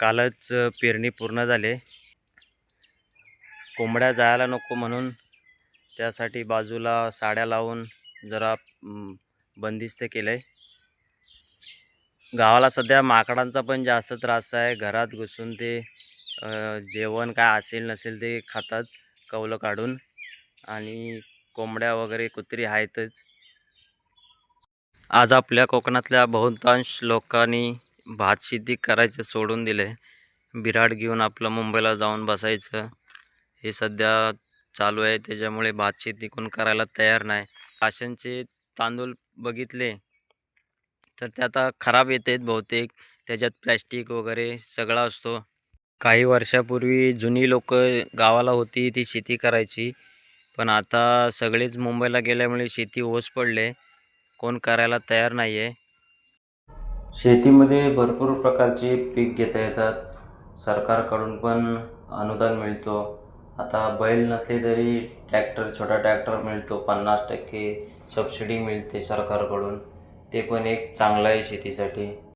कालच पेरणी पूर्ण झाले. कोंबड्या जायला नको म्हणून त्यासाठी बाजूला साड्या लावून जरा बंदिस्त केलं आहे गावाला सध्या माकडांचा पण जास्त त्रास आहे. घरात घुसून ते जेवण काय असेल नसेल ते खातात कवलं काढून. आणि कोंबड्या वगैरे कुत्री आहेतच. आज आपल्या कोकणातल्या बहुतांश लोकांनी भात शेती करायचं सोडून दिलं आहे बिराड घेऊन आपलं मुंबईला जाऊन बसायचं. हे सध्या चालू आहे त्याच्यामुळे भात शेती कोण करायला तयार नाही. राशनचे तांदूळ बघितले तर ते आता खराब येत आहेत बहुतेक. त्याच्यात प्लॅस्टिक वगैरे सगळा असतो. काही वर्षापूर्वी जुनी लोक गावाला होती ती शेती करायची. पण आता सगळेच मुंबईला गेल्यामुळे शेती ओस पडले. कोण करायला तयार नाही आहे शेतीमध्ये भरपूर प्रकारचे पीक घेता येतात. सरकारकडून पण अनुदान मिळतो. आता बैल नसले तरी ट्रॅक्टर छोटा ट्रॅक्टर मिळतो. पन्नास टक्के सबसिडी मिळते सरकारकडून. ते पण एक चांगलं आहे शेतीसाठी.